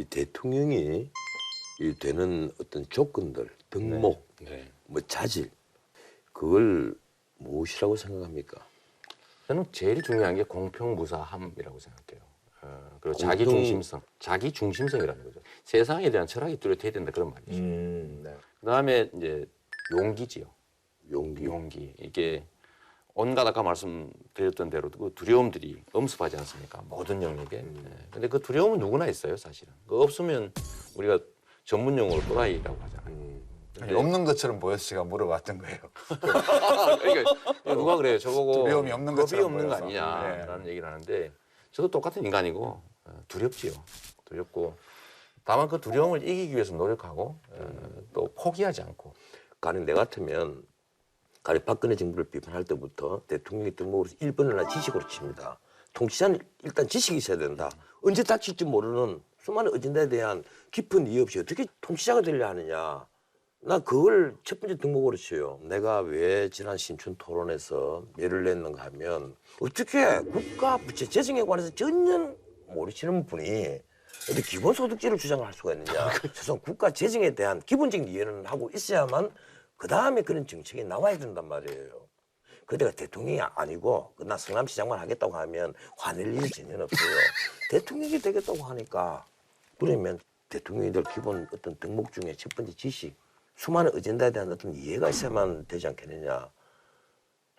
이 대통령이 이 되는 어떤 조건들, 덕목, 네. 뭐 자질 그걸 무엇이라고 생각합니까? 저는 제일 중요한 게 공평무사함이라고 생각해요. 어, 그리고 공평- 자기 중심성, 자기 중심성이라는 거죠. 세상에 대한 철학이 뚜렷해야 된다 그런 말이죠. 음, 네. 그다음에 이제 용기지요. 용기. 용기 이게 온갖 아까 말씀드렸던 대로 그 두려움들이 엄습하지 않습니까? 모든 영역에. 음. 네. 근데 그 두려움은 누구나 있어요, 사실은. 그 없으면 우리가 전문 용어로 또라이라고 하잖아요. 음. 아니, 없는 것처럼 보여서 제가 물어봤던 거예요. 그러니까 누가 그래요? 저보고 두려움이 없는 겁이 것처럼 없는 거 보여서. 아니냐라는 얘기를 하는데 저도 똑같은 인간이고 어, 두렵지요. 두렵고 다만 그 두려움을 이기기 위해서 노력하고 어, 또 포기하지 않고 가령 내 같으면 가령 박근혜 정부를 비판할 때부터 대통령이 등록으로서 1번을 지식으로 칩니다. 통치자는 일단 지식이 있어야 된다. 언제 닥칠지 모르는 수많은 어진다에 대한 깊은 이해 없이 어떻게 통치자가 되려 하느냐. 나 그걸 첫 번째 등목으로 쳐요. 내가 왜 지난 신춘 토론에서 매를 냈는가 하면 어떻게 국가 부채 재정에 관해서 전혀 모르시는 분이 어떻게 기본소득제를 주장을 할 수가 있느냐. 최소한 국가 재정에 대한 기본적인 이해는 하고 있어야만 그 다음에 그런 정책이 나와야 된단 말이에요. 그대가 대통령이 아니고 나 성남시장만 하겠다고 하면 화낼 일이 전혀 없어요. 대통령이 되겠다고 하니까 그러면 대통령이 될 기본 어떤 덕목 중에 첫 번째 지식, 수많은 어젠다에 대한 어떤 이해가 있어야만 되지 않겠느냐.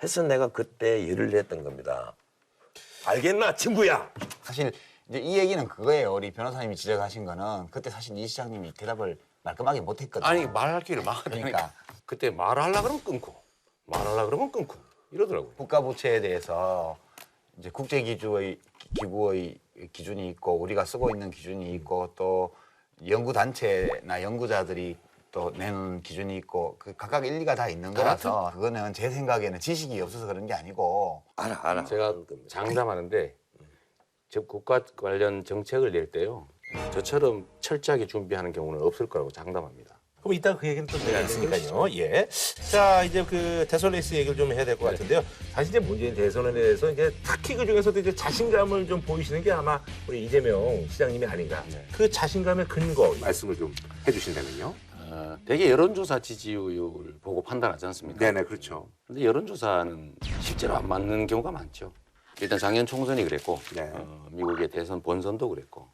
해서 내가 그때 열을 냈던 겁니다. 알겠나, 친구야? 사실 이제 이 얘기는 그거예요. 우리 변호사님이 지적하신 거는 그때 사실 이 시장님이 대답을 말끔하게 못했거든요. 아니 말할 기를 막으니까 그러니까. 그때 말하려 그러면 끊고 말하려 그러면 끊고 이러더라고요. 국가 부채에 대해서 이제 국제 기구의 기구의 기준이 있고 우리가 쓰고 있는 기준이 있고 또 연구 단체나 연구자들이 또 내는 기준이 있고 그 각각 일리가 다 있는 거라서 그거는 제 생각에는 지식이 없어서 그런 게 아니고 알아, 알아. 제가. 장담하는데 즉 국가 관련 정책을 낼 때요 저처럼 철저하게 준비하는 경우는 없을 거라고 장담합니다. 그럼 이따 그 얘기는 또 제가 있으니까요. 예. 자, 이제 그 대선 레이스 얘기를 좀 해야 될 것 같은데요. 사실 이제 문재인 대선에 대해서 이제 특히 그 중에서도 이제 자신감을 좀 보이시는 게 아마 우리 이재명 시장님이 아닌가. 그 자신감의 근거 말씀을 좀 해주신다면요. 어, 대개 여론조사 지지율 보고 판단하지 않습니까? 네네, 그렇죠. 근데 여론조사는 실제로 안 맞는 경우가 많죠. 일단 작년 총선이 그랬고 네. 어, 미국의 대선 본선도 그랬고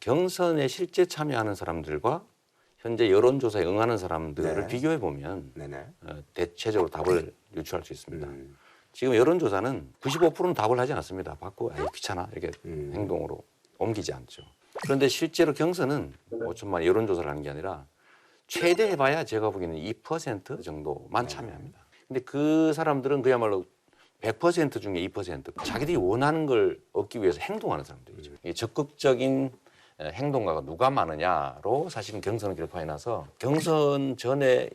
경선에 실제 참여하는 사람들과 현재 여론조사에 응하는 사람들을 네. 비교해 보면 네네. 어, 대체적으로 답을 유추할 수 있습니다. 음. 지금 여론조사는 95%는 답을 하지 않습니다. 받고 아이 귀찮아 이렇게 음. 행동으로 옮기지 않죠. 그런데 실제로 경선은 5천만 여론조사를 하는 게 아니라 최대 해봐야 제가 보기에는 2% 정도만 참여합니다. 근데 그 사람들은 그야말로 100% 중에 2% 자기들이 원하는 걸 얻기 위해서 행동하는 사람들이죠. 이 적극적인 에, 행동가가 누가 많으냐로 사실은 경선을 결판이 나서 경선 전에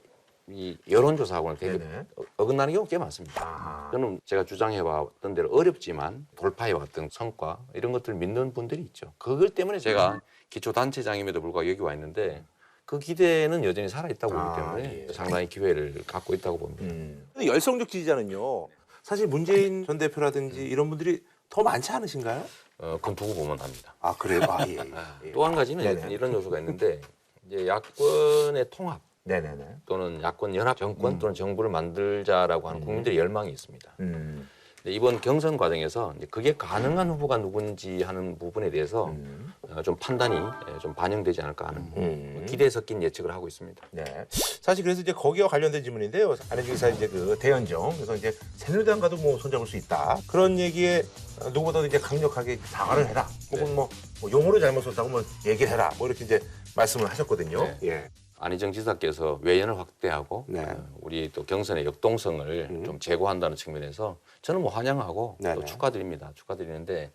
이 여론조사하고는 되게 네네. 어- 어긋나는 경우가 꽤 많습니다. 아하. 저는 제가 주장해왔던 대로 어렵지만 돌파해왔던 성과 이런 것들을 믿는 분들이 있죠. 그걸 때문에 제가 기초단체장임에도 불구하고 여기 와 있는데 그 기대는 여전히 살아있다고 보기 아, 때문에 예. 상당히 기회를 갖고 있다고 봅니다. 음. 근데 열성적 지지자는요. 사실 문재인 전 대표라든지 이런 분들이 더 많지 않으신가요? 어, 그건 두고 보면 합니다. 아 그래요? 아 예. 예. 또 한 가지는 네네. 이런 요소가 있는데 이제 야권의 통합 네네네. 또는 야권 연합 정권 또는 정부를 만들자라고 하는 국민들의 열망이 있습니다. 음. 근데 이번 경선 과정에서 그게 가능한 후보가 누군지 하는 부분에 대해서 음. 어, 좀 판단이 예, 좀 반영되지 않을까 하는 음. 기대에 섞인 예측을 하고 있습니다. 네. 사실 그래서 이제 거기와 관련된 질문인데요. 안현주 기사 이제 그 대연정 그래서 이제 새누리당과도 뭐 손잡을 수 있다 그런 얘기에 어, 누구보다도 이제 강력하게 사과를 해라. 혹은 뭐, 뭐 용어를 잘못 썼다고 뭐 얘기를 해라. 뭐 이렇게 이제 말씀을 하셨거든요. 네. 예. 안희정 지사께서 외연을 확대하고 네. 어, 우리 또 경선의 역동성을 좀 제고한다는 측면에서 저는 뭐 환영하고 네네. 또 축하드립니다. 축하드리는데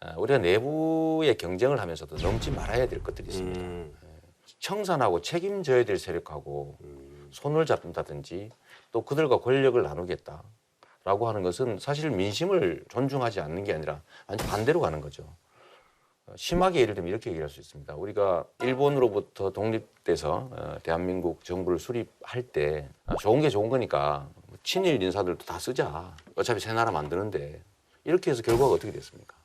어, 우리가 내부의 경쟁을 하면서도 넘지 말아야 될 것들이 있습니다. 음. 청산하고 책임져야 될 세력하고 손을 잡는다든지 또 그들과 권력을 나누겠다라고 하는 것은 사실 민심을 존중하지 않는 게 아니라 완전 반대로 가는 거죠. 어, 심하게 예를 들면 이렇게 얘기할 수 있습니다. 우리가 일본으로부터 독립돼서 어, 대한민국 정부를 수립할 때 아, 좋은 게 좋은 거니까 친일 인사들도 다 쓰자. 어차피 새 나라 만드는데 이렇게 해서 결과가 어떻게 됐습니까?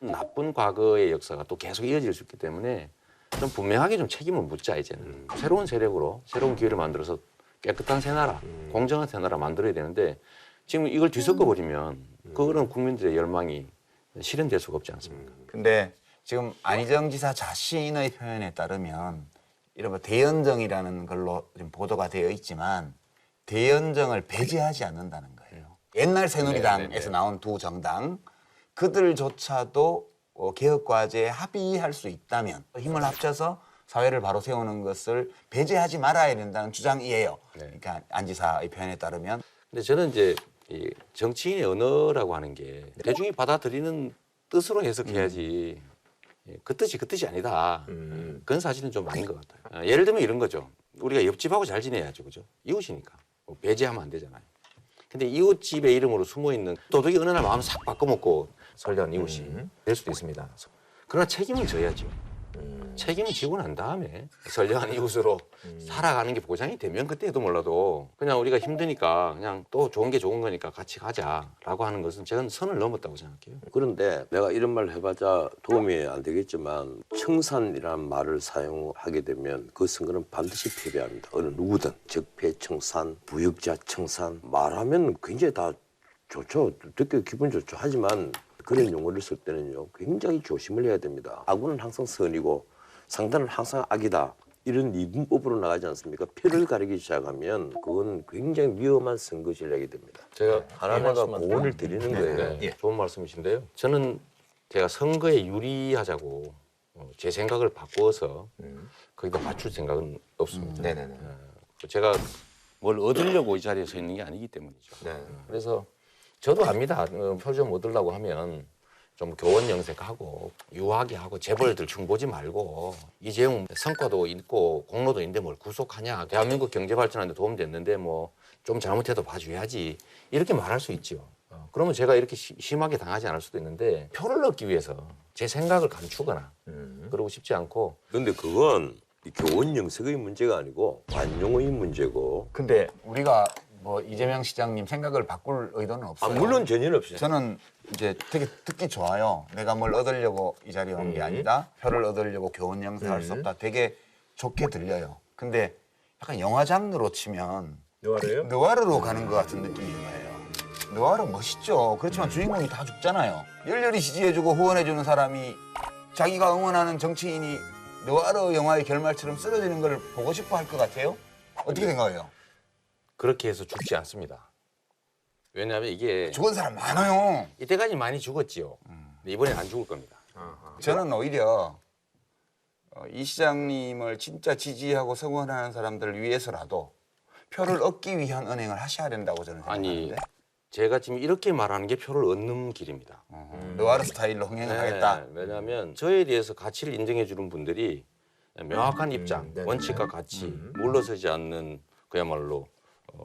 나쁜 과거의 역사가 또 계속 이어질 수 있기 때문에 좀 분명하게 좀 책임을 묻자 이제는 새로운 세력으로 새로운 기회를 만들어서 깨끗한 새 나라, 공정한 새 나라 만들어야 되는데 지금 이걸 뒤섞어 버리면 그거는 국민들의 열망이 실현될 수가 없지 않습니까? 근데 지금 안희정 지사 자신의 표현에 따르면 이른바 대연정이라는 걸로 지금 보도가 되어 있지만 대연정을 배제하지 않는다는 거예요. 옛날 새누리당에서 네, 네, 네. 나온 두 정당 그들조차도 어, 개혁 과제에 합의할 수 있다면 힘을 합쳐서 사회를 바로 세우는 것을 배제하지 말아야 된다는 주장이에요. 네. 그러니까 안 지사의 표현에 따르면 근데 저는 이제 이 정치인의 언어라고 하는 게 대중이 받아들이는 뜻으로 해석해야지 예, 그 뜻이 그 뜻이 아니다. 음. 그건 사실은 좀 아닌 것 같아요. 어, 예를 들면 이런 거죠. 우리가 옆집하고 잘 지내야죠, 그죠? 이웃이니까 뭐 배제하면 안 되잖아요. 근데 이웃집의 이름으로 숨어 있는 도둑이 어느 날 마음 싹 바꿔먹고 설레는 이웃이 음. 될 수도 있습니다. 그러나 책임을 져야죠. 음. 책임을 지고 난 다음에 선량한 이웃으로 살아가는 게 보장이 되면 그때도 몰라도 그냥 우리가 힘드니까 그냥 또 좋은 게 좋은 거니까 같이 가자라고 하는 것은 저는 선을 넘었다고 생각해요. 그런데 내가 이런 말을 해봤자 도움이 안 되겠지만 청산이라는 말을 사용하게 되면 그 선거는 반드시 패배합니다. 어느 누구든 적폐 청산, 부역자 청산 말하면 굉장히 다 좋죠. 듣기 기분 좋죠. 하지만 그런 용어를 쓸 때는요 굉장히 조심을 해야 됩니다. 악은 항상 선이고 상단은 항상 악이다. 이런 이분법으로 나가지 않습니까? 표를 가리기 시작하면 그건 굉장히 위험한 선거 전략이 됩니다. 제가 하나하나가 고언을 드리는 거예요. 네, 예. 좋은 말씀이신데요. 저는 제가 선거에 유리하자고 어, 제 생각을 바꾸어서 거기다 맞출 생각은 없습니다. 네네네. 어, 제가 뭘 얻으려고 이 자리에 서 있는 게 아니기 때문이죠. 네. 그래서 저도 압니다. 어, 표좀 얻으려고 하면 좀 교원 영색하고 유하게 하고 재벌들 충보지 말고 이재용 성과도 있고 공로도 있는데 뭘 구속하냐 대한민국 경제 발전하는데 도움 됐는데 뭐 좀 잘못해도 봐줘야지 이렇게 말할 수 있죠. 어, 그러면 제가 이렇게 시- 심하게 당하지 않을 수도 있는데 표를 얻기 위해서 제 생각을 감추거나 음. 그러고 싶지 않고 근데 그건 이 교원 영색의 문제가 아니고 관용의 문제고 근데 우리가 뭐 이재명 시장님 생각을 바꿀 의도는 아, 없어요. 물론 전혀 없어요. 저는 이제 되게 듣기 좋아요. 내가 뭘 얻으려고 이 자리에 온 게 아니다. 표를 얻으려고 교원 영사할 수 음. 없다. 되게 좋게 들려요. 근데 약간 영화 장르로 치면 누가래요? 느와르로 가는 것 같은 느낌인 거예요. 느와르 멋있죠. 그렇지만 주인공이 다 죽잖아요. 열렬히 지지해주고 후원해주는 사람이 자기가 응원하는 정치인이 느와르 영화의 결말처럼 쓰러지는 걸 보고 싶어 할 것 같아요. 어떻게 생각해요? 그렇게 해서 죽지 않습니다. 왜냐하면 이게 죽은 사람 많아요. 이때까지 많이 죽었지요. 근데 이번엔 안 죽을 겁니다. 저는 오히려 어, 이 시장님을 진짜 지지하고 성원하는 사람들을 위해서라도 표를 얻기 위한 은행을 하셔야 된다고 저는 아니 생각하는데 제가 지금 이렇게 말하는 게 표를 얻는 길입니다. 어, 느와르 스타일로 흥행을 하겠다. 네, 왜냐하면 저에 대해서 가치를 인정해 주는 분들이 명확한 입장, 네, 원칙과 네. 가치, 음. 물러서지 않는 그야말로 어,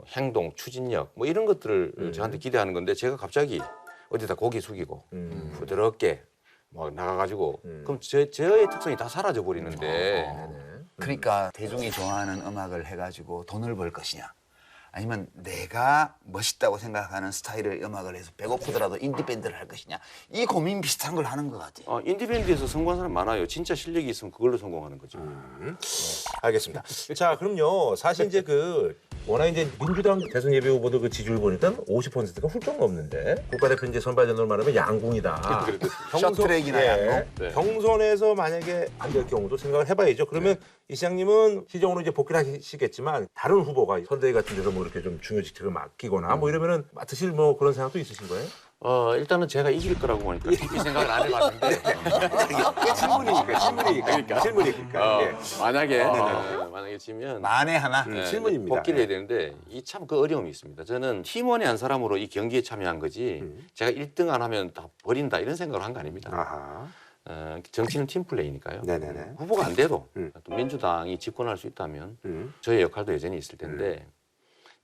행동, 추진력 뭐 이런 것들을 저한테 기대하는 건데 제가 갑자기 어디다 고개 숙이고 음. 부드럽게 막 나가가지고 음. 그럼 제, 저의 특성이 다 사라져 버리는데 네네. 그러니까 대중이 좋아하는 음악을 해가지고 돈을 벌 것이냐 아니면 내가 멋있다고 생각하는 스타일의 음악을 해서 배고프더라도 인디밴드를 할 것이냐 이 고민 비슷한 걸 하는 것 같아. 어, 인디밴드에서 성공한 사람 많아요. 진짜 실력이 있으면 그걸로 성공하는 거죠. 알겠습니다. 자, 그럼요. 사실 이제 그 워낙 이제 민주당 대선 예비 후보들 그 지지율 보니까 50%가 훌쩍 넘는데 국가대표 이제 선발전으로 말하면 양궁이다. 셔트트랙이나 양궁? 네. 경선에서 만약에 안 될 경우도 생각을 해봐야죠. 그러면 이 시장님은 시정으로 이제 복귀를 하시겠지만 다른 후보가 선대위 같은 데서 뭐 이렇게 좀 중요 직책을 맡기거나 뭐 이러면은 맡으실 뭐 그런 생각도 있으신 거예요? 어, 일단은 제가 이길 거라고 보니까 깊이 생각을 안 해봤는데 질문이니까 질문이니까 질문이니까. 어, 예. 만약에 어, 만약에 지면 만에 하나. 네, 질문입니다. 복귀를 해야 되는데 이 참 그 어려움이 있습니다. 저는 팀원의 한 사람으로 이 경기에 참여한 거지 제가 1등 안 하면 다 버린다 이런 생각을 한 거 아닙니다. 아하. 어, 정치는 팀플레이니까요. 네네네. 후보가 안 돼도 음. 또 민주당이 집권할 수 있다면 음. 저의 역할도 여전히 있을 텐데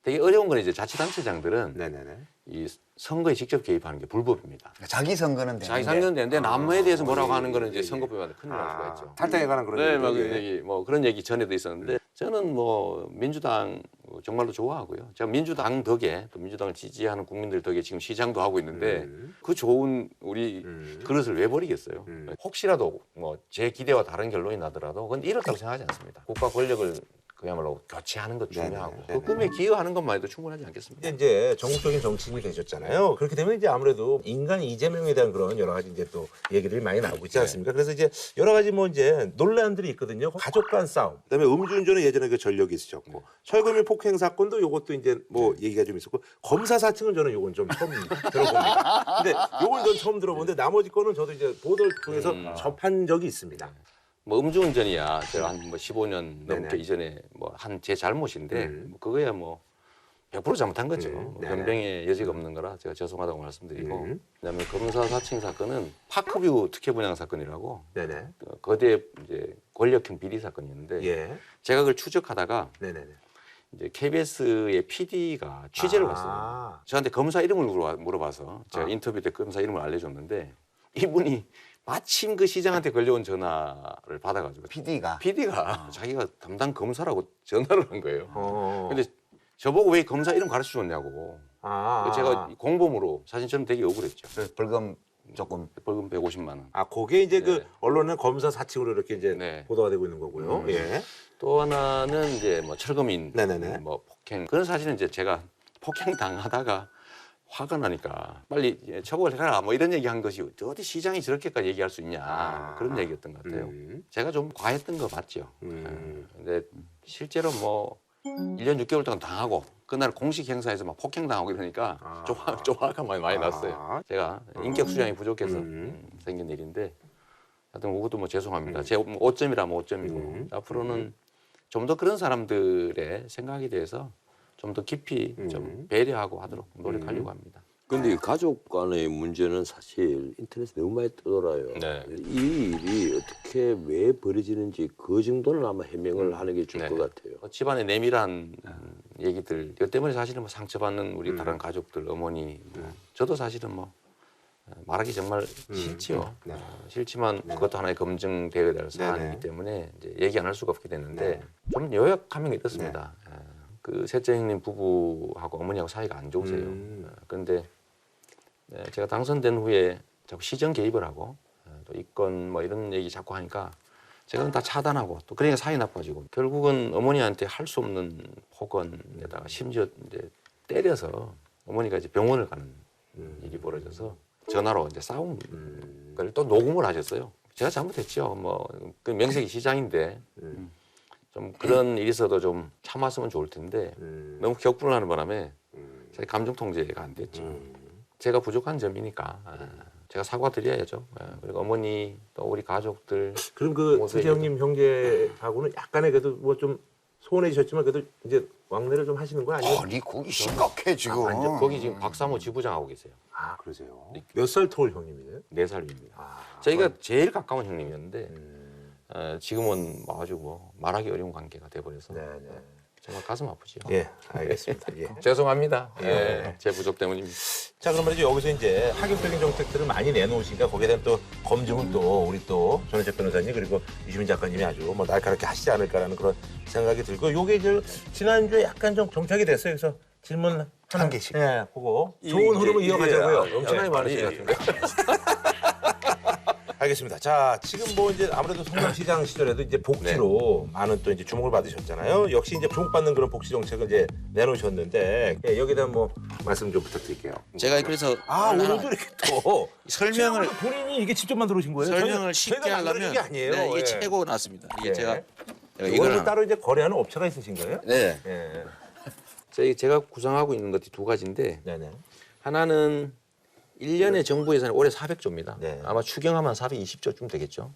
되게 어려운 건 이제 자치단체장들은 네네네. 이 선거에 직접 개입하는 게 불법입니다. 자기 선거는 되는데 자기 상견 되는데 남에 대해서 뭐라고 하는 거는 이제 선거법에 큰일 날 수가 있죠. 탈당에 관한 그런 네, 막 얘기. 얘기 뭐 그런 얘기 전에도 있었는데 저는 뭐 민주당 정말로 좋아하고요. 제가 민주당 덕에 또 민주당을 지지하는 국민들 덕에 지금 시장도 하고 있는데 음. 그 좋은 우리 음. 그릇을 왜 버리겠어요? 음. 혹시라도 뭐 제 기대와 다른 결론이 나더라도 그건 이렇다고 생각하지 않습니다. 국가 권력을 그야말로 교체하는 것 중요하고 그. 꿈에 기여하는 것만 해도 충분하지 않겠습니다. 근데 이제 전국적인 정치인이 되셨잖아요. 그렇게 되면 이제 아무래도 인간 이재명에 대한 그런 여러 가지 이제 또 얘기들이 많이 나오고 있지 않습니까? 그래서 이제 여러 가지 뭐 이제 논란들이 있거든요. 가족 간 싸움. 그다음에 음주운전은 예전에 그 전력이 있으셨고 철거민 폭행 사건도 요것도 이제 뭐 얘기가 좀 있었고 검사 사칭은 저는 요건 좀 처음 들어봅니다. 근데 요건 전 처음 들어보는데 나머지 거는 저도 이제 보도를 통해서 접한 적이 있습니다. 뭐 음주운전이야 제가 한 뭐 15년 넘게 네네. 이전에 뭐 한 제 잘못인데 음. 뭐 그거야 뭐 100% 잘못한 거죠. 음, 뭐 네네. 변병의 여지가 없는 거라 제가 죄송하다고 말씀드리고 음. 그다음에 검사 사칭 사건은 파크뷰 특혜 분양 사건이라고 네네. 그 거대 이제 권력형 비리 사건이었는데 예. 제가 그걸 추적하다가 네네네. 이제 KBS의 PD가 취재를 아. 갔어요. 저한테 검사 이름을 물어봐, 물어봐서 제가 아. 인터뷰 때 검사 이름을 알려줬는데 이분이 마침 그 시장한테 걸려온 전화를 받아가지고 PD가 PD가 자기가 담당 검사라고 전화를 한 거예요. 어. 근데 저보고 왜 검사 이름 가르쳐 줬냐고. 아. 제가 공범으로 사진처럼 되게 억울했죠. 그래서 벌금 조금 벌금 150만 원. 아, 그게 이제 그 네. 언론은 검사 사칭으로 이렇게 이제 네. 보도가 되고 있는 거고요. 음. 예. 또 하나는 이제 뭐 철거민, 네네네. 뭐 폭행. 그런 사실은 이제 제가 폭행 당하다가 화가 나니까 빨리 처벌해라 뭐 이런 얘기한 것이 어디 시장이 저렇게까지 얘기할 수 있냐 아. 그런 얘기였던 것 같아요. 음. 제가 좀 과했던 거 맞죠. 음. 예. 근데 실제로 뭐 1년 6개월 동안 당하고 그날 공식 행사에서 막 폭행 당하고 이러니까 아. 좀, 화- 좀 화가 많이 많이 아. 났어요. 제가 인격 수량이 부족해서 음. 음, 생긴 일인데 하여튼 그것도 뭐 죄송합니다. 제 5점이라면 5점이고 음. 앞으로는 좀 더 그런 사람들의 생각에 대해서 좀 더 깊이 음. 좀 배려하고 하도록 노력하려고 합니다. 근데 이 가족 간의 문제는 사실 인터넷에 너무 많이 뜨더라요. 네. 이 일이 어떻게 왜 벌어지는지 그 정도는 아마 해명을 하는 게 좋을 네. 것 같아요. 뭐 집안의 내밀한 음, 얘기들 이것 때문에 사실은 뭐 상처받는 우리 음. 다른 가족들 어머니 뭐 저도 사실은 뭐 어, 말하기 정말 싫지요. 네. 어, 싫지만 그것도 하나의 검증되어야 될 사안이기 네네. 때문에 이제 얘기 안 할 수가 없게 됐는데 네. 좀 요약하면 이렇습니다. 어, 그 셋째 형님 부부하고 어머니하고 사이가 안 좋으세요. 음. 어, 그런데 네, 제가 당선된 후에 자꾸 시정 개입을 하고 어, 또 이권 뭐 이런 얘기 자꾸 하니까 제가 다 차단하고 또 그러니까 사이 나빠지고 결국은 어머니한테 할 수 없는 폭언에다가 심지어 이제 때려서 어머니가 이제 병원을 가는 일이 벌어져서 전화로 이제 싸운 음. 걸또 녹음을 하셨어요. 제가 잘못했죠. 뭐 그 명색이 시장인데 음. 좀 그런 일이 있어도 좀 참았으면 좋을 텐데 음. 너무 격분을 하는 바람에 음. 제 감정 통제가 안 됐죠. 음. 제가 부족한 점이니까 아, 제가 사과드려야죠. 아, 그리고 어머니 또 우리 가족들 그럼 그 형님 형제하고는 약간의 그래도 뭐 좀 소원해지셨지만 그래도 이제 왕래를 좀 하시는 거 아니에요? 아니 거기 심각해 지금. 완전 거기 지금 박사모 지부장하고 계세요. 아 그러세요. 몇 살 터울 형님이세요? 네 살 위입니다. 아, 저희가 제일 가까운 형님이었는데 음. 어, 지금은 뭐 아주 뭐 말하기 어려운 관계가 돼버려서 네 네. 정말 가슴 아프죠. 예, 알겠습니다. 예. 죄송합니다. 예, 제 부족 때문입니다. 자 그러면 이제 여기서 이제 학용적인 정책들을 많이 내놓으시니까 거기에 대한 또 검증은 또 우리 또 전혜택 변호사님 그리고 유시민 작가님이 아주 뭐 날카롭게 하시지 않을까라는 그런 생각이 들고 요게 이제 지난주에 약간 좀 정착이 됐어요. 그래서 질문 하나, 한 개씩. 예, 그거 좋은 흐름을 이어가자고요. 엄청나게 예. 많으신 것 같은데. 알겠습니다. 자, 지금 뭐 이제 아무래도 성남시장 시절에도 이제 복지로 많은 또 이제 주목을 받으셨잖아요. 역시 이제 주목받는 그런 복지 정책을 이제 내놓으셨는데 예, 여기에 대한 뭐 말씀 좀 부탁드릴게요. 제가 그래서 아, 하나 오늘도 이렇게 또 설명을 지금 본인이 이게 직접 만들어오신 거예요? 설명을 저희가- 쉽게 저희가 하려면 게 아니에요. 네, 이게 예. 최고 나왔습니다. 이게 예. 제가 제가 이거는 이거는 따로 이제 거래하는 업체가 있으신 거예요? 네 예. 저희 제가 구상하고 있는 것이 두 가지인데 네네. 하나는 1년에 정부 예산이 올해 400조입니다. 네. 아마 추경하면 420조쯤 되겠죠.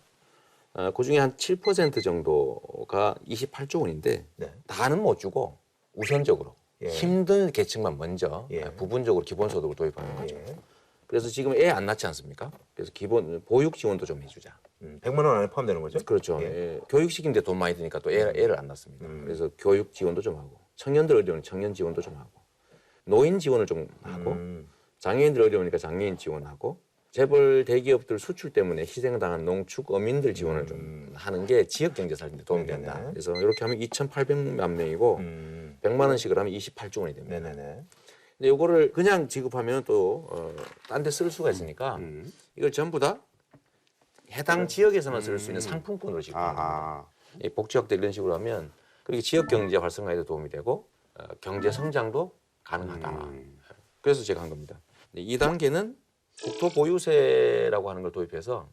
어, 그 중에 한 7% 정도가 28조 원인데 네. 다는 못 주고 우선적으로 예. 힘든 계층만 먼저 예. 부분적으로 기본소득을 도입하는 거죠. 예. 그래서 지금 애 안 낳지 않습니까? 그래서 기본 보육 지원도 좀 해주자. 음, 100만 원 안에 포함되는 거죠? 그렇죠. 예. 예. 교육시키는데 돈 많이 드니까 또 애, 애를 안 낳습니다. 음. 그래서 교육 지원도 좀 하고 청년들 어려운 청년 지원도 좀 하고 노인 지원을 좀 하고 음. 장애인들 어려우니까 장애인 지원하고 재벌 대기업들 수출 때문에 희생당한 농축 어민들 지원을 좀 하는 게 지역 경제 살리는 데 도움이 된다. 음. 네네. 그래서 이렇게 하면 2,800만 명이고 음. 100만 원씩을 하면 28조 원이 됩니다. 네네네. 근데 요거를 그냥 지급하면 또 어, 딴데쓸 수가 있으니까 음. 이걸 전부 다 해당 지역에서만 쓸 수 있는 상품권으로 지급하는 겁니다. 아하. 이 복지학대 이런 식으로 하면 그리고 지역 경제 활성화에도 도움이 되고 어, 경제 성장도 가능하다. 음. 그래서 제가 한 겁니다. 2단계는 국토 보유세라고 하는 걸 도입해서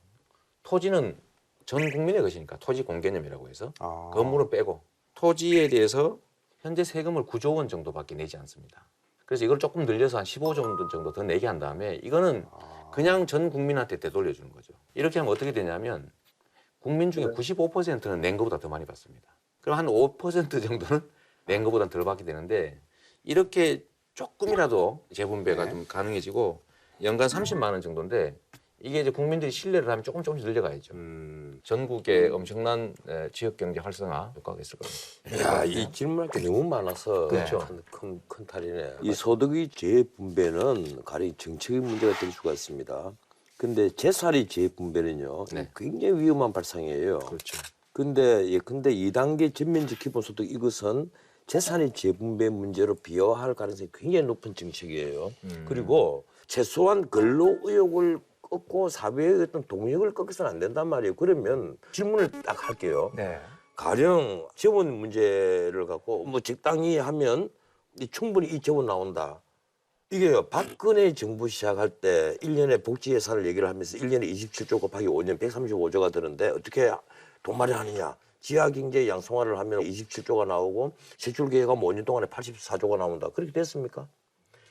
토지는 전 국민의 것이니까 토지 공개념이라고 해서 아. 건물은 빼고 토지에 대해서 현재 세금을 9조 원 정도밖에 내지 않습니다. 그래서 이걸 조금 늘려서 한 15조 원 정도 더 내게 한 다음에 이거는 그냥 전 국민한테 되돌려 주는 거죠. 이렇게 하면 어떻게 되냐면 국민 중에 95%는 낸 것보다 더 많이 받습니다. 그럼 한 5% 정도는 낸 것보다 덜 받게 되는데 이렇게 조금이라도 재분배가 좀 가능해지고 연간 30만 원 정도인데 이게 이제 국민들이 신뢰를 하면 조금 조금씩 늘려가야죠. 음. 전국에 엄청난 에, 지역 경제 활성화 효과가 있을 겁니다. 야, 이 질문할 게 너무 많아서 그렇죠. 큰, 큰, 큰 탈이네. 이 소득의 재분배는 가령 정책의 문제가 될 수가 있습니다. 근데 재살이 재분배는요, 네. 굉장히 위험한 발상이에요. 그렇죠. 근데 예컨대 2단계 전면적 기본소득 이것은 재산의 재분배 문제로 비화할 가능성이 굉장히 높은 정책이에요. 그리고 최소한 근로 의욕을 꺾고 사회의 어떤 동력을 꺾어서는 안 된단 말이에요. 그러면 질문을 딱 할게요. 네. 가령 재원 문제를 갖고 뭐 적당히 하면 이 충분히 이 재원 나온다. 이게요. 박근혜 정부 시작할 때 1년에 복지 예산을 얘기를 하면서 1년에 27조 곱하기 5년 135조가 드는데 어떻게 돈 마련하느냐. 지하 경제 양성화를 하면 27조가 나오고 세출 계획하면 5년 동안에 84조가 나온다. 그렇게 됐습니까?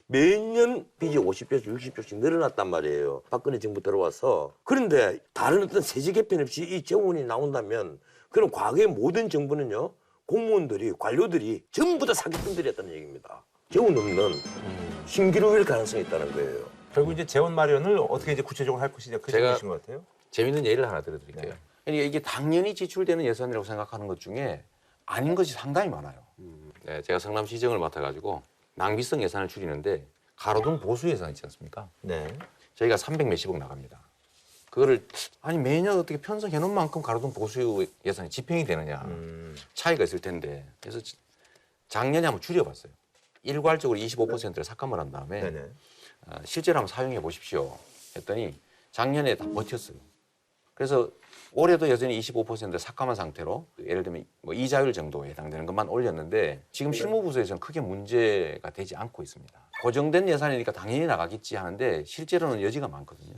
매년 빚이 50조씩 60조씩 늘어났단 말이에요. 박근혜 정부 들어와서. 그런데 다른 어떤 세제 개편 없이 이 재원이 나온다면 그럼 과거의 모든 정부는요. 공무원들이 관료들이 전부 다 사기꾼들이었다는 얘기입니다. 재원 없는 신기록일 가능성이 있다는 거예요. 결국 이제 재원 마련을 어떻게 이제 구체적으로 할 것이 이제 그 제가- 질문이신 것 같아요. 재밌는 예를 하나 들어드릴게요. 그러니까 이게 당연히 지출되는 예산이라고 생각하는 것 중에 아닌 것이 상당히 많아요. 네, 제가 성남시정을 맡아가지고 낭비성 예산을 줄이는데 가로등 보수 예산 있지 않습니까? 네. 저희가 300 몇십억 나갑니다. 그거를 아니 매년 어떻게 편성해 놓은 만큼 가로등 보수 예산이 집행이 되느냐 음. 차이가 있을 텐데 그래서 지- 작년에 한번 줄여봤어요. 일괄적으로 25%를 삭감을 한 다음에 네네. 아, 실제로 한번 사용해 보십시오 했더니 작년에 다 버텼어요. 그래서 올해도 여전히 25%를 삭감한 상태로 예를 들면 뭐 이자율 정도에 해당되는 것만 올렸는데 지금 실무부서에서는 크게 문제가 되지 않고 있습니다. 고정된 예산이니까 당연히 나가겠지 하는데 실제로는 여지가 많거든요.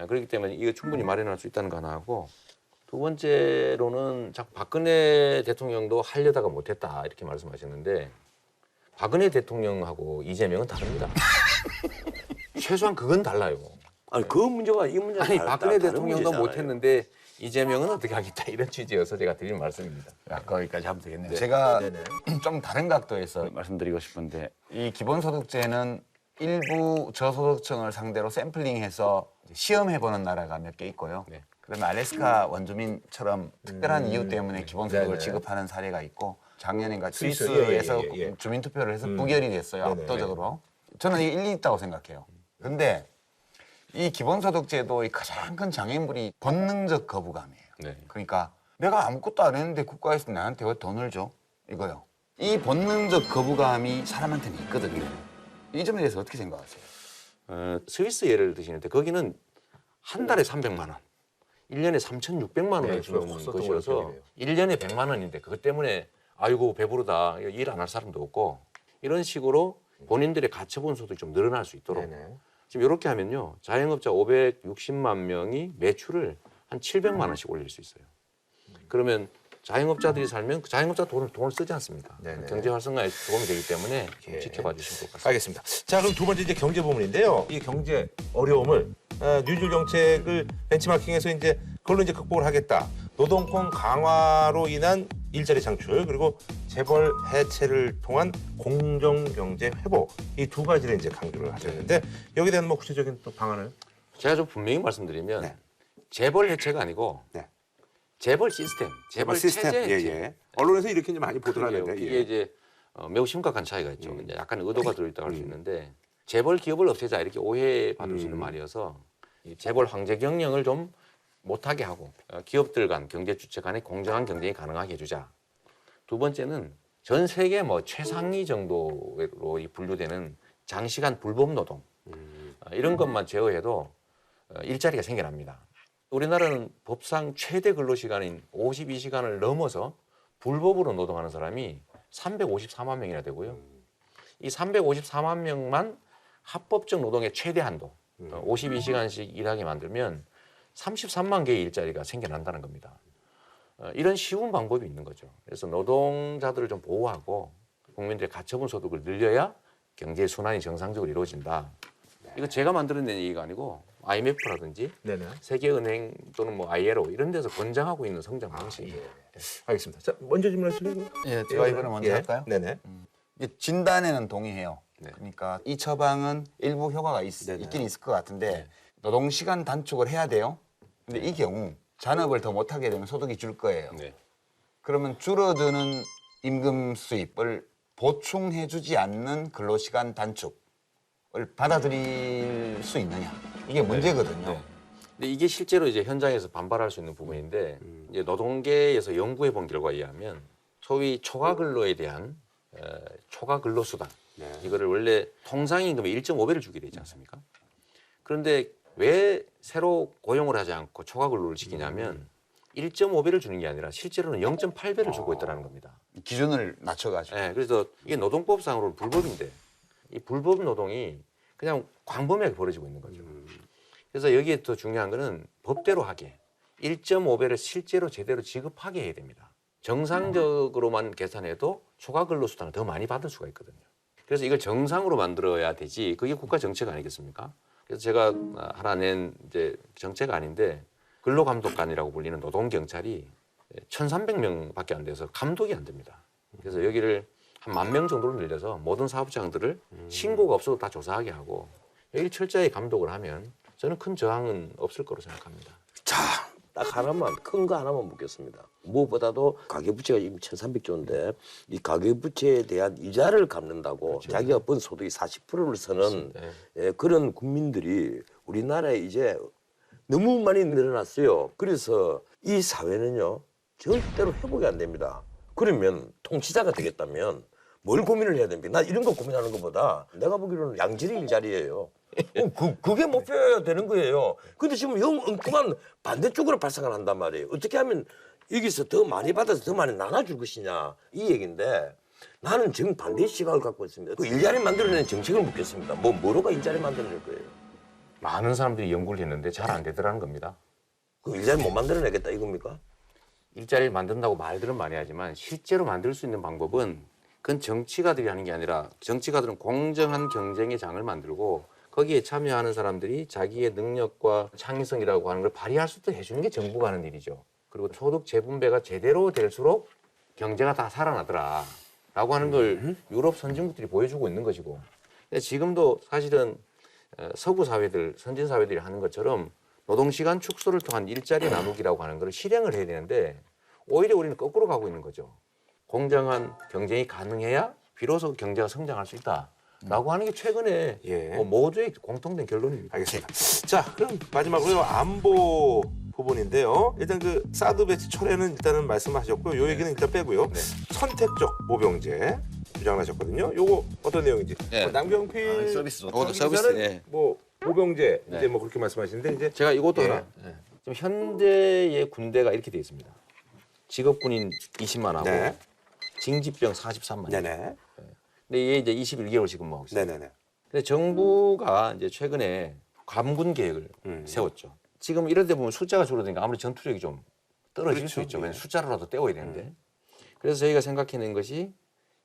예, 그렇기 때문에 이거 충분히 마련할 수 있다는 거 하나 하고 두 번째로는 자꾸 박근혜 대통령도 하려다가 못했다 이렇게 말씀하셨는데 박근혜 대통령하고 이재명은 다릅니다. 최소한 그건 달라요. 아니 그 문제가 이 문제가 아니 다- 박근혜 대통령도. 못했는데 이재명은 어떻게 하겠다 이런 취지여서 제가 드린 말씀입니다. 야, 거기까지 하면 되겠네요. 제가 네네. 좀 다른 각도에서 말씀드리고 싶은데 이 기본소득제는 일부 저소득층을 상대로 샘플링해서 시험해보는 나라가 몇 개 있고요. 네. 그다음에 알래스카 원주민처럼 특별한 이유 때문에 기본소득을 네네. 지급하는 사례가 있고 작년인가 스위스, 스위스에서 예, 예, 예. 주민투표를 해서 부결이 됐어요. 네네. 압도적으로. 저는 이게 일리 있다고 생각해요. 근데 이 기본소득제도의 가장 큰 장애물이 본능적 거부감이에요. 네. 그러니까 내가 아무것도 안 했는데 국가에서 나한테 왜 돈을 줘? 이거요. 이 본능적 거부감이 사람한테는 있거든요. 이 점에 대해서 어떻게 생각하세요? 어, 스위스 예를 드시는데 거기는 한 달에 300만 원, 1년에 3,600만 원을 네, 주는 것이어서 걸로 1년에 100만 원인데 그것 때문에 아이고 배부르다 일 안 할 사람도 없고 이런 식으로 본인들의 가처분 소득이 좀 늘어날 수 있도록 네네. 지금 이렇게 하면요 자영업자 560만 명이 매출을 한 700만 원씩 올릴 수 있어요. 그러면 자영업자들이 살면 그 자영업자 돈을 돈을 쓰지 않습니까? 네네. 경제 활성화에 도움이 되기 때문에 좀 예. 지켜봐 주시면 좋을 것 같습니다. 알겠습니다. 자, 그럼 두 번째 이제 경제 부문인데요. 이 경제 어려움을 어, 뉴딜 정책을 벤치마킹해서 이제 그걸로 이제 극복을 하겠다. 노동권 강화로 인한 일자리 창출 그리고 재벌 해체를 통한 공정 경제 회복 이 두 가지를 이제 강조를 하셨는데 여기에 대한 뭐 구체적인 또 방안을 제가 좀 분명히 말씀드리면 네. 재벌 해체가 아니고 네. 재벌 시스템, 재벌 시스템 체제 예, 해체. 예. 언론에서 이렇게 이제 많이. 보도하는데 이게 예. 이제 어, 매우 심각한 차이가 있죠. 음. 이제 약간 의도가 들어있다고 할 수 있는데 재벌 기업을 없애자 이렇게 오해받을 수 있는 음. 말이어서 이 재벌 황제 경영을 좀 못하게 하고 어, 기업들 간 경제 주체 간의 공정한 경쟁이 가능하게 해주자. 두 번째는 전 세계 뭐 최상위 정도로 이 분류되는 장시간 불법 노동 어, 이런 것만 제어해도 어, 일자리가 생겨납니다. 우리나라는 법상 최대 근로 시간인 52시간을 넘어서 불법으로 노동하는 사람이 354만 명이나 되고요. 이 354만 명만 합법적 노동의 최대 한도 어, 52시간씩 일하게 만들면 33만 개의 일자리가 생겨난다는 겁니다. 어, 이런 쉬운 방법이 있는 거죠. 그래서 노동자들을 좀 보호하고 국민들의 가처분 소득을 늘려야 경제 순환이 정상적으로 이루어진다. 이거 제가 만들어낸 얘기가 아니고 IMF라든지 네네. 세계은행 또는 뭐 ILO 이런 데서 권장하고 있는 성장 방식이에요. 알겠습니다. 자, 먼저 질문하실래요? 예, 제가 이번에 먼저 예. 할까요? 네네. 이 진단에는 동의해요. 네. 그러니까 이 처방은 일부 효과가 있, 네네. 있긴 있을 것 같은데 노동 시간 단축을 해야 돼요. 근데 이 경우 잔업을 더 못하게 되면 소득이 줄 거예요. 네. 그러면 줄어드는 임금 수입을 보충해주지 않는 근로시간 단축을 받아들일 수 있느냐 이게 문제거든요. 네. 근데 이게 실제로 이제 현장에서 반발할 수 있는 부분인데 이제 노동계에서 연구해 본 결과에 의하면 소위 초과 근로에 대한 어, 초과 근로 수당 이거를 원래 통상 임금의 1.5배를 주게 되지 않습니까? 그런데 왜 새로 고용을 하지 않고 초과 근로를 지키냐면 1.5배를 주는 게 아니라 실제로는 0.8배를 주고 있다는 겁니다. 기준을 낮춰가지고 예, 그래서 이게 노동법상으로는 불법인데 이 불법 노동이 그냥 광범위하게 벌어지고 있는 거죠. 그래서 여기에 더 중요한 거는 법대로 하게 1.5배를 실제로 제대로 지급하게 해야 됩니다. 정상적으로만 계산해도 초과 근로 수당을 더 많이 받을 수가 있거든요. 그래서 이걸 정상으로 만들어야 되지 그게 국가 정책 아니겠습니까? 그래서 제가 하나 낸 이제 정책 아닌데 근로감독관이라고 불리는 노동경찰이 1,300명밖에 안 돼서 감독이 안 됩니다. 그래서 여기를 한 만 명 정도로 늘려서 모든 사업장들을 신고가 없어도 다 조사하게 하고 여기 철저히 감독을 하면 저는 큰 저항은 없을 거로 생각합니다. 자, 딱 하나만 큰 거 하나만 묻겠습니다. 무엇보다도 가계부채가 지금 1,300조인데 이 가계부채에 대한 이자를 갚는다고 자기가 번 소득의 40%를 쓰는 네. 예, 그런 국민들이 우리나라에 이제 너무 많이 늘어났어요. 그래서 이 사회는요 절대로 회복이 안 됩니다. 그러면 통치자가 되겠다면 뭘 고민을 해야 됩니까? 나 이런 거 고민하는 것보다 내가 보기로는 양질의 일자리예요. 어, 그, 그게 목표여야 되는 거예요. 근데 지금 영 엉뚱한 반대쪽으로 발상을 한단 말이에요. 어떻게 하면 여기서 더 많이 받아서 더 많이 나눠줄 것이냐 이 얘기인데 나는 지금 반대 시각을 갖고 있습니다. 그 일자리 만들어내는 정책을 묻겠습니다. 뭐 뭐로가 일자리 만들어낼 거예요? 많은 사람들이 연구를 했는데 잘 안 되더라는 겁니다. 그 일자리 못 만들어내겠다 이겁니까? 일자리를 만든다고 말들은 많이 하지만 실제로 만들 수 있는 방법은 그건 정치가들이 하는 게 아니라 정치가들은 공정한 경쟁의 장을 만들고 거기에 참여하는 사람들이 자기의 능력과 창의성이라고 하는 걸 발휘할 수 있도록 해주는 게 정부가 하는 일이죠. 그리고 소득 재분배가 제대로 될수록 경제가 다 살아나더라. 라고 하는 걸 유럽 선진국들이 보여주고 있는 것이고. 근데 지금도 사실은 어, 서구 사회들, 선진 사회들이 하는 것처럼 노동시간 축소를 통한 일자리 나누기라고 하는 걸 실행을 해야 되는데 오히려 우리는 거꾸로 가고 있는 거죠. 공정한 경쟁이 가능해야 비로소 경제가 성장할 수 있다 라고 하는 게 최근에 예. 뭐 모두의 공통된 결론입니다. 알겠습니다. 자, 그럼 마지막으로 안보 부분인데요. 일단 그 사드 배치 철회는 일단은 말씀하셨고요. 요 얘기는 일단 빼고요. 네. 선택적 모병제 주장하셨거든요. 요거 어떤 내용인지. 네. 뭐 남경필 아, 서비스. 어, 서비스, 기자는 예. 뭐 모병제 네. 이제 뭐 그렇게 말씀하시는데 이제 제가 이것도 예. 하나. 지금 현대의 군대가 이렇게 되어 있습니다. 직업군인 20만 하고 네. 징집병 43만. 네네. 근데 이게 이제 21개월 지금 뭐 하고 있어요. 네네네. 근데 정부가 이제 최근에 감군 계획을 음. 세웠죠. 지금 이럴 때 보면 숫자가 줄어드니까 아무리 전투력이 좀 떨어질 그렇죠. 수 있죠. 예. 숫자로라도 떼어야 되는데. 그래서 저희가 생각해낸 것이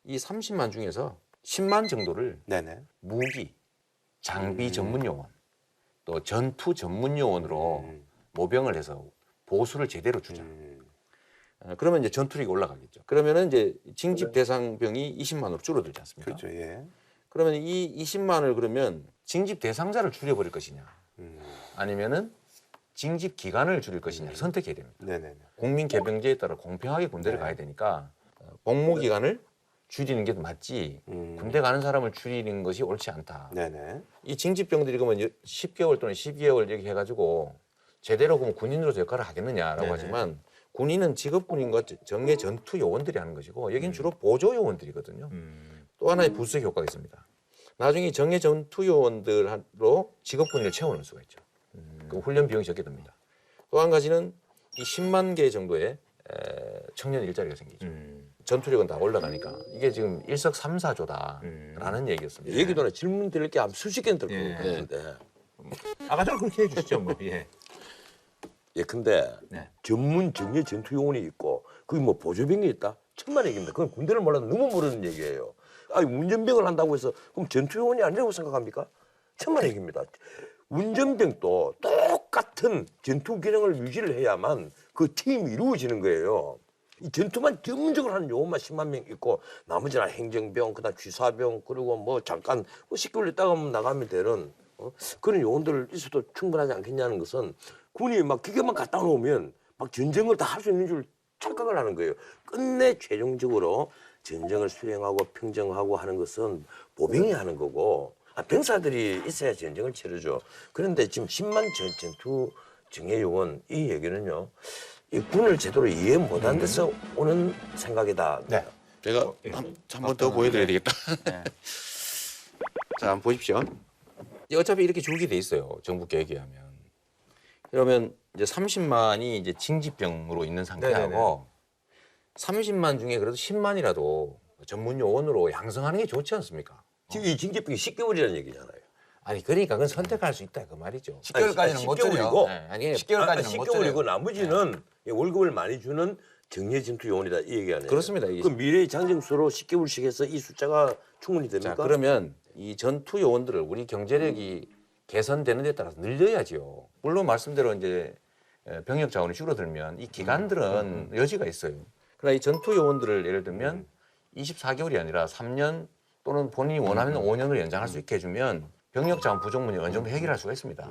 이 30만 중에서 10만 정도를 네네. 무기, 장비 음. 전문 요원, 또 전투 전문 요원으로 음. 모병을 해서 보수를 제대로 주자. 음. 어, 그러면 이제 전투력이 올라가겠죠. 그러면은 이제 징집 대상병이 20만으로 줄어들지 않습니까? 그렇죠. 예. 그러면 이 20만을 그러면 징집 대상자를 줄여버릴 것이냐, 음. 아니면은 징집 기간을 줄일 것이냐를 선택해야 됩니다. 네네네. 국민 개병제에 따라 공평하게 군대를 네. 가야 되니까 어, 복무 기간을 줄이는 게 맞지 음. 군대 가는 사람을 줄이는 것이 옳지 않다. 네네. 이 징집병들이 그러면 10개월 또는 12개월 이렇게 해가지고 제대로 그럼 군인으로서 역할을 하겠느냐라고 네네. 하지만 군인은 직업군인과 정예 전투 요원들이 하는 것이고 여긴 주로 보조 요원들이거든요. 음. 또 하나의 부수의 효과가 있습니다. 나중에 정예 전투 요원들로 직업군인을 채워넣을 수가 있죠. 그 훈련 비용이 적게 듭니다. 또 한 가지는 이 10만 개 정도의 에, 청년 일자리가 생기죠. 음. 전투력은 다 올라가니까 이게 지금 일석삼사조다라는 음. 얘기였습니다. 얘기 전에 질문 드릴 게한 수십 개는 들고 예. 같은데. 아까처럼 그렇게 해주시죠, 뭐. 예. 예, 근데 네. 전문 정예 전투 요원이 있고 그게 뭐 보조병이 있다? 천만 얘기입니다. 그건 군대를 몰라도 너무 모르는 얘기예요. 아니 운전병을 한다고 해서 그럼 전투 요원이 아니라고 생각합니까? 천만 얘기입니다. 운전병도 똑같은 전투 기능을 유지를 해야만 그 팀이 이루어지는 거예요. 이 전투만 전문적으로 하는 요원만 10만 명 있고 나머지는 행정병, 그다음 취사병 그리고 뭐 잠깐 뭐 10개월 있다가 나가면 되는 어? 그런 요원들 있어도 충분하지 않겠냐는 것은 군이 막 기계만 갖다 놓으면 막 전쟁을 다 할 수 있는 줄 착각을 하는 거예요. 끝내 최종적으로 전쟁을 수행하고 평정하고 하는 것은 보병이 하는 거고 아, 병사들이 있어야 전쟁을 치르죠. 그런데 지금 10만 전, 전투 정예 요원 이 얘기는요. 이 군을 제대로 이해 못한 데서 오는 생각이다. 네. 제가 한 번 더 보여드려야 되겠다. 자, 한번 보십시오. 어차피 이렇게 줄게 돼 있어요. 정부 계획에 하면. 그러면 이제 30만이 이제 징집병으로 있는 상태하고 30만 중에 그래도 10만이라도 전문 요원으로 양성하는 게 좋지 않습니까? 지금 이 징집병이 10개월이라는 얘기잖아요. 아니 그러니까 그건 선택할 수 있다 그 말이죠. 10개월까지는 못 줘요. 10개월이고 네, 아니 10개월까지는 못 줘요. 10개월이고 나머지는 월급을 많이 주는 정예 전투 요원이다 이 얘기 아니에요. 그렇습니다. 그 미래의 장정수로 10개월씩 해서 이 숫자가 충분히 자 됩니까? 그러면 이 전투 요원들을 우리 경제력이 개선되는 데 따라서 늘려야지요. 물론 말씀대로 이제 에, 병력 자원이 줄어들면 이 기간들은 여지가 있어요. 그러나 이 전투 요원들을 예를 들면 24개월이 아니라 3년 또는 본인이 원하면 5년을 연장할 수 있게 해주면 병력 자원 부족 문제 어느 정도 해결할 수가 있습니다.